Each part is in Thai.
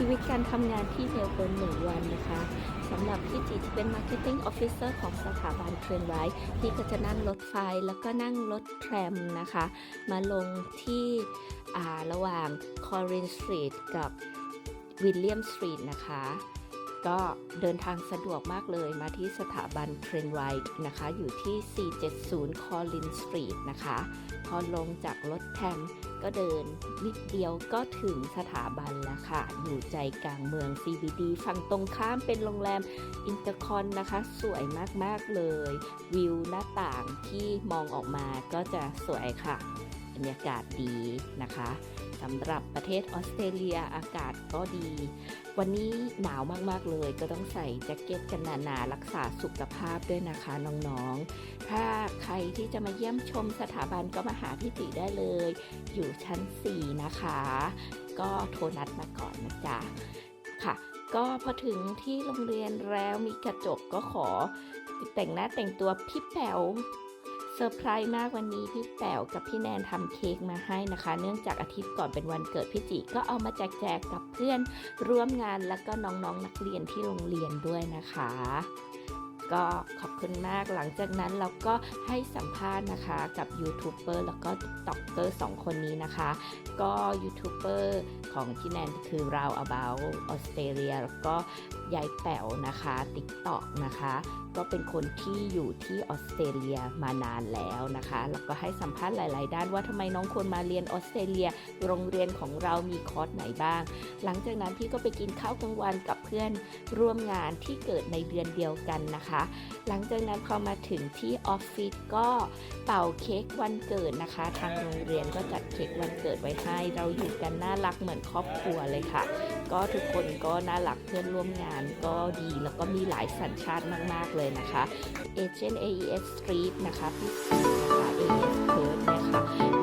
ชีวิตการทำงานที่เมลเบิร์นหนึ่งวันนะคะสำหรับพี่จีที่เป็น Marketing Officer ของสถาบันเทรนไว้พี่ก็จะนั่งรถไฟแล้วก็นั่งรถแทรมนะคะ มาลงที่ระหว่าง Corin Street กับ William Street นะคะ ก็เดินทางสะดวกมากเลยมาที่สถาบันเทรนไวนะคะ อยู่ที่ 470 Collins Street นะคะ พอลงจากรถแทม ก็เดินนิดเดียวก็ถึงสถาบันแล้วค่ะ อยู่ใจกลางเมือง CBD ฝั่งตรงข้ามเป็นโรงแรมอินเตอร์คอนนะคะ สวยมาก ๆ เลย วิวหน้าต่างที่มองออกมาก็จะสวยค่ะ บรรยากาศดีนะคะ สำหรับประเทศออสเตรเลียอากาศก็ดี วันนี้หนาวมากๆเลย ก็ต้องใส่แจ็คเก็ตกันหนาๆรักษาสุขภาพด้วยนะคะน้องๆ ถ้าใครที่จะมาเยี่ยมชมสถาบันก็มาหาพี่ติได้เลย อยู่ชั้น 4 นะคะ ก็โทรนัดมาก่อนนะจ๊ะค่ะ ก็พอถึงที่โรงเรียนแล้วมีกระจกก็ขอแต่งหน้าแต่งตัวพี่แป๋ว ซอร์ไพรส์มากวันนี้พี่แป๋วกับพี่แนนทำเค้กมาให้นะคะ เนื่องจากอาทิตย์ก่อนเป็นวันเกิดพี่จิก็เอามาแจกแจกกับเพื่อนร่วมงานแล้วก็น้องๆนนักเรียนที่โรงเรียนด้วยนะคะ ก็ขอบคุณมากหลังจากนั้นเราก็ให้สัมภาษณ์นะคะกับยูทูบเบอร์แล้วก็ต็อกเกอร์สองคนนี้นะคะ ก็ยูทูบเบอร์ของพี่แนนคือเรา about ออสเตรเลียแล้วก็ ยายแป๋วนะคะติ๊กต็อกนะคะ ก็เป็นคนที่อยู่ที่ออสเตรเลียมานานแล้วนะคะ แล้วก็ให้สัมภาษณ์หลาย ๆ ด้านว่าทำไมน้องควรมาเรียนออสเตรเลีย โรงเรียนของเรามีคอร์สไหนบ้าง หลังจากนั้นพี่ก็ไปกินข้าวกลางวันกับเพื่อนร่วมงานที่เกิดในเดือนเดียวกันนะคะ หลังจากนั้นพอมาถึงที่ออฟฟิศก็เป่าเค้กวันเกิดนะคะ ทางโรงเรียนก็จัดเค้กวันเกิดไว้ให้ เราอยู่กันน่ารักเหมือนครอบครัวเลยค่ะ ก็ทุกคนก็น่ารักเพื่อนร่วมงานก็ดีแล้วก็มีหลายสัญชาติมาก ๆ เลยนะคะเอเจนต์ AES Street นะคะพี่สีนะคะ AES Perth นะคะ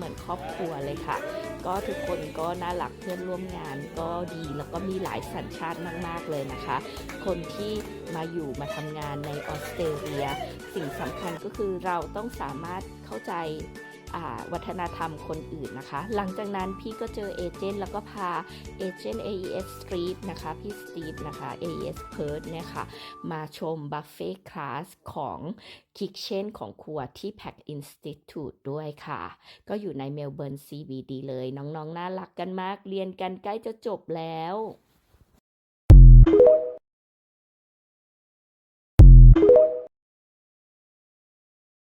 เหมือนครอบครัวเลยค่ะ ก็ทุกคนก็น่ารักเพื่อนร่วมงานก็ดีแล้วก็มีหลายสัญชาติมาก ๆ เลยนะคะ คนที่มาอยู่มาทำงานในออสเตรเลีย สิ่งสำคัญก็คือเราต้องสามารถเข้าใจ วัฒนธรรมคนอื่นนะคะ หลังจากนั้นพี่ก็เจอเอเจนต์แล้วก็พาเอเจนต์ AES Street นะคะ พี่สตีฟนะคะ AES Perth เนี่ยค่ะ มาชมบัฟเฟ่คลาสของคิกเช่นของครัวที่ Pack Institute ด้วยค่ะ ก็อยู่ในเมลเบิร์น CBD เลย น้องๆน่ารักกันมาก เรียนกันใกล้จะจบแล้ว